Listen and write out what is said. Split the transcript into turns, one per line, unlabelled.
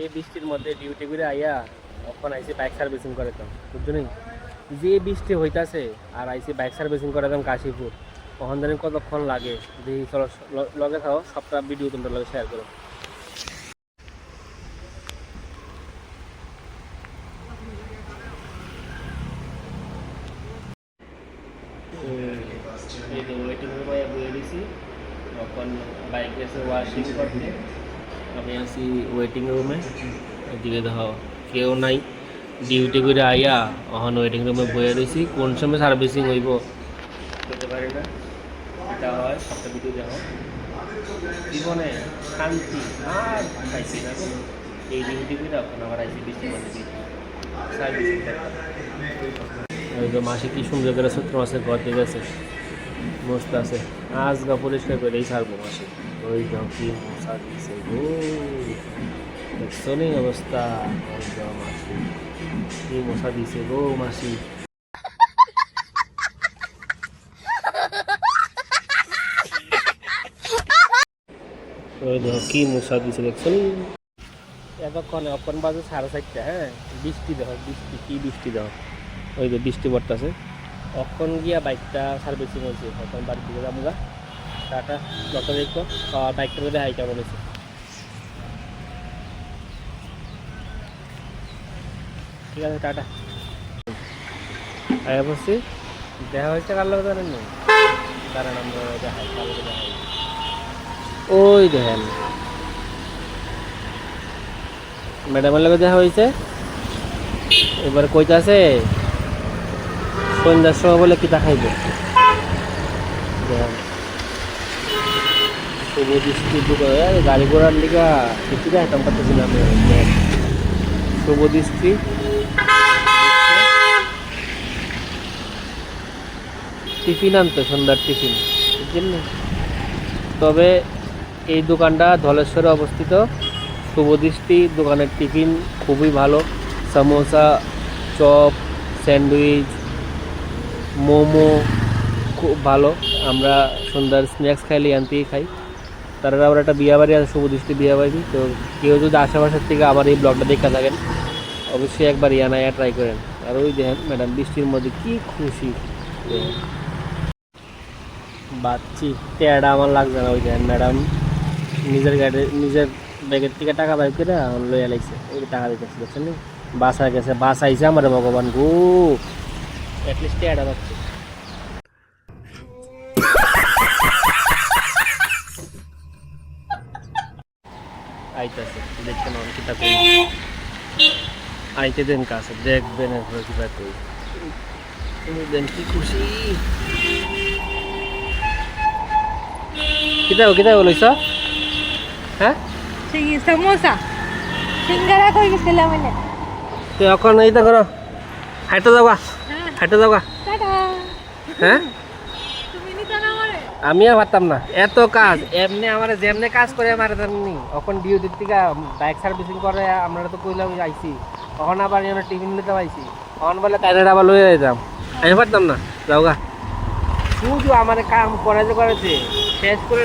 এই বৃষ্টির মধ্যে ডিউটি করে আইয়া এখন আইসি বাইক সার্ভিসিং করে তো, বুঝছ যে বৃষ্টি হইতাছে আর আইসি বাইক সার্ভিসিং করে একদম কাশীপুর ওখান ধরে কতক্ষণ লাগে? দেখি, চলো লগে থাও, সবটা ভিডিও তোমরা লগে শেয়ার করো। এই তো ওয়েটিং রুমে বয়ে দিছি এখন বাইক এসে ওয়াশিং করতে। আমি আছি ওয়েটিং রুমে এদিকে দেখো, কেউ নাই। ডিউটি করে আইয়া এখন ওয়েটিং রুমে বয়ে রয়েছি কোন সময় সার্ভিসিং হইব? বলতে পারি না। এটা হয় সবটা ভিডিও দেখো। জীবনে শান্তি আর পাইছি না এই ডিউটি করে এখন আবার আইসি বৃষ্টি মানে সার্ভিসিং ওই তো মাসে কি সুন্দর করে সত্য মাসের ঘর দিয়ে গেছে। মস্ত আছে। আজ গা পরিষ্কার করেই ছাড়বো মাসে। ওই গাও কি মশা দিছে গো। দেখছ নি অবস্থা ওই গাও মাসি। কি মশা দিছে গো মাসি। ওই দেখো কি মশা দিছে দেখছ এতক্ষণে অক্ষণ বাজে সাড়ে চারটা হ্যাঁ? বৃষ্টি দেখো বৃষ্টি কি বৃষ্টি দেখো ওই যে বৃষ্টি পড়তেছে। অক্ষণ গিয়া বাইকটা সার্ভিসিং হয়েছে। এখন বাড়ি দিকে যাব গা। টাটা, যত দেখো আর বাইকটা করে হাই হয়েছে ঠিক আছে, টাটা। আয়া বসছি দেখা হয়েছে কার লোক জানেন না কারণ আমরা দেখাই ওই দেখেন। ম্যাডামের লগে দেখা হয়েছে। এবার কইতাছে সন্ধ্যার সময় বলে কিতা খাইবে শুভ দৃষ্টি দুটো গাড়ি ঘোড়ার লিগা কিছু দেখাতাম পারতেছিলাম। শুভ দৃষ্টি টিফিন আনতো, সন্ধ্যার টিফিন বুঝলেন? তবে এই দোকানটা ধলেশ্বরে অবস্থিত শুভদৃষ্টি দোকানের টিফিন খুবই ভালো সামোসা, চপ, স্যান্ডউইচ মোমো খুব ভালো। আমরা সন্ধ্যার স্ন্যাক্স খাইলে আনতেই খাই। তারা আবার একটা বিয়া বাড়ি আছে শুভদৃষ্টি বিয়া বাড়ি। তো কেউ যদি আশেপাশের থেকে আবার এই ব্লগটা দেখে থাকেন, অবশ্যই একবার ইয়ানায়া ট্রাই করেন। আর ওই দেখেন ম্যাডাম বৃষ্টির মধ্যে কি খুশি। বাচ্চি টেয়াটা আমার লাগছে না, ওই দেখেন ম্যাডাম নিজের গাড়ি, নিজের ব্যাগের থেকে টাকা বাইর করে আমার লইয়া লাগছে ওই টাকা দেখছেন নি? বাসা গেছে বাস আইছে আমার, ভগবান গো। অ্যাটলিস্ট টেয়াটা পাচ্ছে আইতাছে দেখছেন আমার কিতা কই আইতে দেন কাছে দেখবেন এরপর কিতা কই তুমি দেন কি খুশি? কিতা কিতা বলছ হ্যাঁ?
সমোসা। সিঙ্গারা কই গেছিলাম
তো এখন এইটা করো। হাইটে যাবা। হাইটে
টাটা।
হ্যাঁ?
তুমি নিতা না আমারে?
আমি আর পারতাম না। এত কাজ এমনি আমার যেমনি কাজ করে আমার তেমনি। এখন ডিউটির থেকে বাইক সার্ভিসিং করে আমরা তো কইলাম আইছি। তখন আবার যেন টিফিন নিতে পাইছি তখন বলে তাই আবার লয়ে যেতাম আমি পারতাম না। যাও গা। শুধু আমার কাম করে যে করেছে শেষ করে